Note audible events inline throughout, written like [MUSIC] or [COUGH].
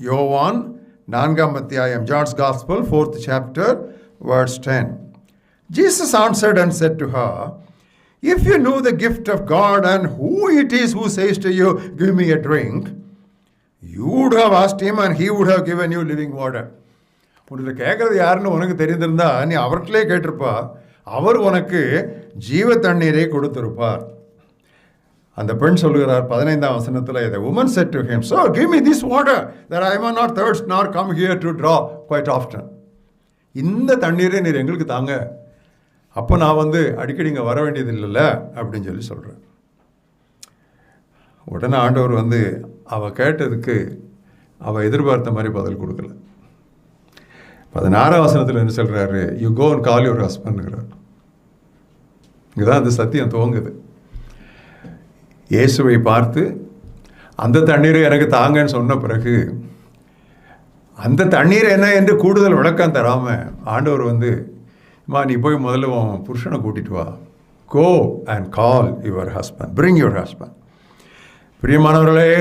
யோவான் நான்காம் அத்தியாயம் John's gospel fourth chapter verse ten Jesus answered and said to her if you know the gift of God and who it is who says to you give me a drink you would have asked him and he would have given you living water உன்கிட்ட கேட்குறது யாருன்னு உனக்கு தெரிந்திருந்தா நீ அவர்கிட்டலே கேட்டிருப்பா அவர் உனக்கு ஜீவ தண்ணீரை கொடுத்திருப்பார் அந்த பெண் சொல்கிறார் பதினைந்தாம் வசனத்தில் இதை woman said to him so give me this water that I may not thirst not come here to draw quite often இந்த தண்ணீரை நீர் எங்களுக்கு தாங்க. அப்போ நான் வந்து அடிக்கடி இங்கே வர வேண்டியது இல்லைல்ல அப்படின்னு சொல்லி சொல்கிறேன் உடனே ஆண்டவர் வந்து அவள் கேட்டதுக்கு அவள் எதிர்பார்த்த மாதிரி பதில் கொடுக்கல. பதினாறாம் வசனத்தில் என்ன சொல்கிறாரு யூ கோன் கால் யுவர் ஹஸ்பண்ட்ங்கிறார் இங்கதான் அந்த சத்தியம் துவங்குது. இயேசுவை பார்த்து அந்த தண்ணீரை எனக்கு தாங்கன்னு சொன்ன பிறகு அந்த தண்ணீர் என்ன என்று கூடுதல் விளக்கம் தராம ஆண்டவர் வந்து மா நீ போய் முதல்ல உன் புருஷனை கூட்டிட்டு வா. Go and call your husband bring your husband பிரியமானவர்களே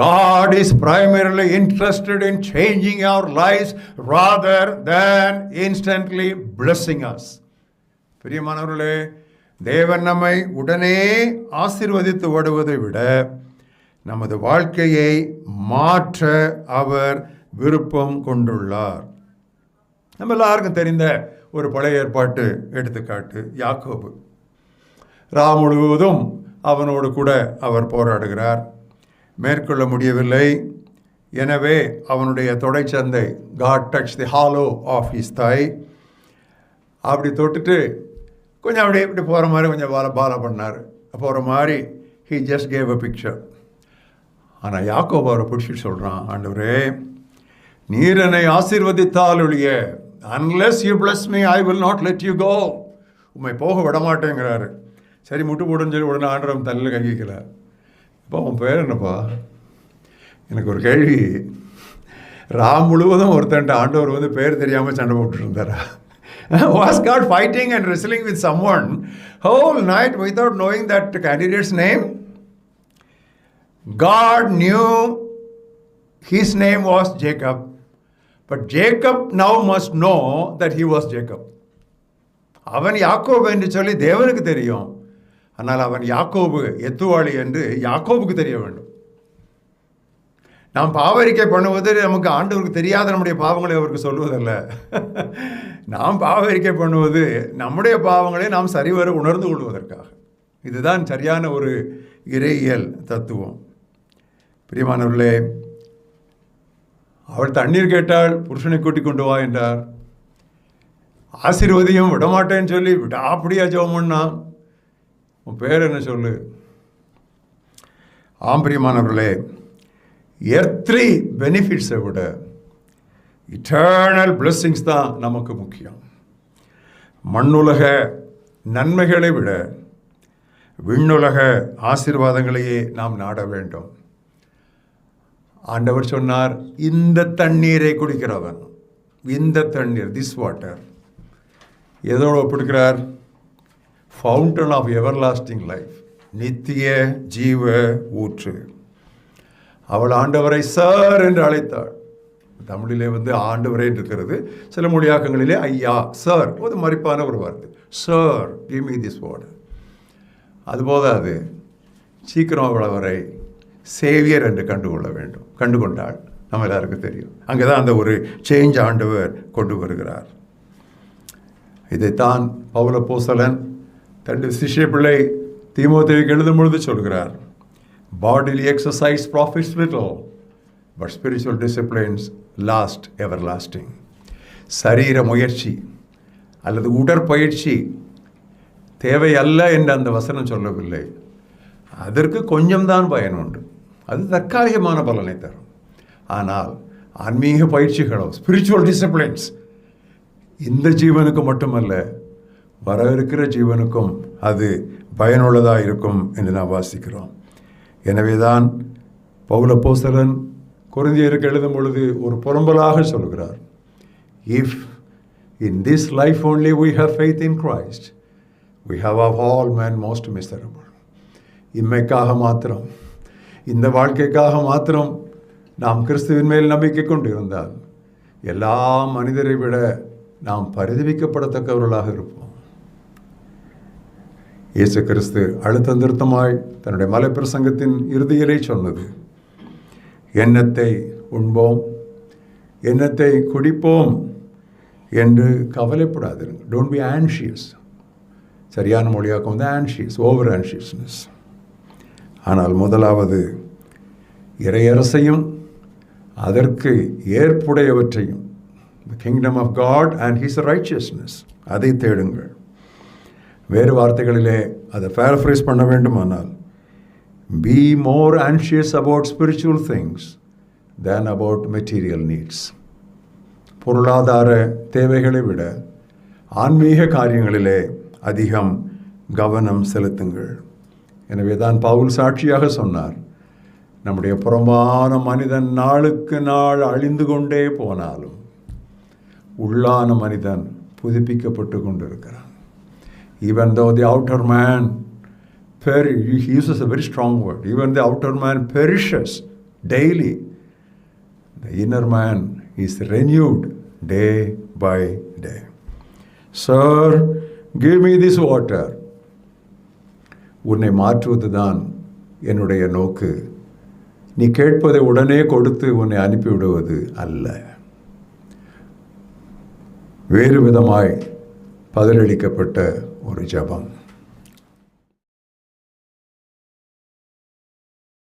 God is primarily interested in changing our life rather than instantly blessing us பிரியமானவர்களே தேவன் நம்மை உடனே ஆசிர்வதித்து விடுவதை விட நமது வாழ்க்கையை மாற்ற அவர் விருப்பம் கொண்டுள்ளார். நம்ம எல்லாருக்கும் தெரிந்த ஒரு பழைய ஏற்பாட்டு எடுத்துக்காட்டு யாக்கோபு. ரா முழுவதும் அவனோடு கூட அவர் போராடுகிறார். மேற்கொள்ள முடியவில்லை. எனவே அவனுடைய தொடைச்சந்தை God touch the hollow of his thigh அப்படி தொட்டுட்டு கொஞ்சம் அப்படியே இப்படி போகிற மாதிரி கொஞ்சம் பால பால பண்ணார். போகிற மாதிரி he just gave a picture ஆனால் யாக்கோப் அவரை பிடிச்சிட்டு சொல்கிறான் ஆண்டவரே நீர் என்னை ஆசீர்வதித்தால் ஒழிய unless you bless me I will not let you go உண்மை போக விட மாட்டேங்கிறாரு சரி முட்டு போடுன்னு சொல்லி உடனே ஆண்டவன் தலையில் கங்கிக்கல இப்போ உன் பேர் என்னப்பா? எனக்கு ஒரு கேள்வி. ராம் முழுவதும் ஒருத்தன்ட்ட ஆண்டவர் வந்து பேர் தெரியாமல் சண்டை போட்டுருந்தாரா was God fighting and wrestling with someone whole night without knowing that candidate's name God knew his name was Jacob, but Jacob now must know that he was Jacob. அவன் யாக்கோபு என்று சொல்லி தேவனுக்கு தெரியும். ஆனால் அவன் யாக்கோபு எத்துவாளி என்று யாக்கோபுக்கு தெரிய வேண்டும். நாம் பாவரிக்கை பண்ணுவது நமக்கு ஆண்டவருக்கு தெரியாத நம்முடைய பாவங்களை அவருக்கு சொல்வதல்ல. [LAUGHS] நாம் பாவரிக்கை பண்ணுவது நம்முடைய பாவங்களை நாம் சரிவர உணர்ந்து கொள்வதற்காக. இதுதான் சரியான ஒரு இறையியல் தத்துவம். பிரியமானவர்களே அவள் தண்ணீர் கேட்டால் புருஷனை கூட்டிக் கொண்டு வா என்றார். ஆசீர்வதியும் விடமாட்டேன்னு சொல்லி விட்டா அப்படியா ஜோமுன்னா உன் பேர் என்ன சொல்லு? ஆம் பிரியமானவர்களே எர்த்லி பெனிஃபிட்ஸை விட இட்டர்னல் பிளெஸ்ஸிங்ஸ் தான் நமக்கு முக்கியம். மண்ணுலக நன்மைகளை விட விண்ணுலக ஆசீர்வாதங்களையே நாம் நாட வேண்டும். ஆண்டவர் சொன்னார் இந்த தண்ணீரை குடிக்கிறவன் இந்த தண்ணீர் திஸ் வாட்டர் எதோடு ஒப்பிடுக்கிறார் fountain of ever lasting life நித்திய ஜீவ ஊற்று. அவள் ஆண்டவரை சார் என்று அழைத்தாள். தமிழிலே வந்து ஆண்டவரே இருக்கிறது. சில மொழியாக்கங்களிலே ஐயா சார் ஒரு மறிப்பான ஒரு வார்த்தை. Sir give me this word அது போதாது. சீக்கிரம் அவள் சேவியர் என்று கண்டுகொள்ள வேண்டும். கண்டுகொண்டால் நம்ம எல்லாருக்கும் தெரியும். அங்கே தான் அந்த ஒரு சேஞ்ச் ஆண்டவர் கொண்டு வருகிறார். இதைத்தான் பவுல பூசலன் தண்டு சிஷ்ய பிள்ளை தீமோத்தேவிக்கு எழுதும் பொழுது சொல்கிறார். Bodily exercise profits little but spiritual disciplines last everlasting சரீர முயற்சி அல்லது உடற்பயிற்சி தேவை அல்ல என்று அந்த வசனம் சொல்லவில்லை. அதற்கு கொஞ்சம்தான் பயன் உண்டு. அது தற்காலிகமான பலனை தரும். ஆனால் ஆன்மீக பயிற்சிகளோ ஸ்பிரிச்சுவல் டிசிப்ளின்ஸ் இந்த ஜீவனுக்கு மட்டுமல்ல வர இருக்கிற ஜீவனுக்கும் அது பயனுள்ளதாக இருக்கும் என்று நாம் வாசிக்கிறோம். எனவே தான் பௌல போசலன் குருந்தியருக்கு எழுதும் பொழுது ஒரு புறம்பலாக சொல்கிறார் if in this life only we have faith in Christ we have of all men most miserable. இம்மைக்காக மாத்திரம் இந்த வாழ்க்கைக்காக மாத்திரம் நாம் கிறிஸ்துவின் மேல் நம்பிக்கை கொண்டு இருந்தால் எல்லா மனிதரை விட நாம் பரிதவிக்கப்படத்தக்கவர்களாக இருப்போம். இயேசு கிறிஸ்து அழுத்தந்திருத்தமாய் தன்னுடைய மலைப்பிரசங்கத்தின் இறுதியிலே சொன்னது எண்ணத்தை உண்போம். எண்ணத்தை குடிப்போம் என்று கவலைப்படாதிருங்க டோன்ட் பி ஆன்ஷியஸ் சரியான மொழியாக்கம் வந்து ஆன்ஷியஸ் ஓவர் ஆன்ஷியஸ்னஸ் ஆனால் முதலாவது இறையரசையும் அதற்கு ஏற்புடையவற்றையும் the kingdom of God and his righteousness அதை தேடுங்கள். வேறு வார்த்தைகளிலே அதை ஃபேரஃப்ரைஸ் பண்ண வேண்டுமானால் be more anxious about spiritual things than about material needs. பொருளாதார தேவைகளை விட ஆன்மீக காரியங்களிலே அதிகம் கவனம் செலுத்துங்கள் எனவே தான் பவுல் சாட்சியாக சொன்னார் நம்முடைய புறம்பான மனிதன் நாளுக்கு நாள் அழிந்து கொண்டே போனாலும் உள்ளான மனிதன் புதுப்பிக்கப்பட்டு கொண்டிருக்கிறான் even though the outer man perish he uses a very strong word even the outer man perishes daily the inner man is renewed day by day sir give me this water உன்னை மாற்றுவதுதான் என்னுடைய நோக்கு நீ கேட்பதை உடனே கொடுத்து உன்னை அனுப்பிவிடுவது அல்ல வேறு விதமாய் பதிலளிக்கப்பட்ட ஒரு ஜபம்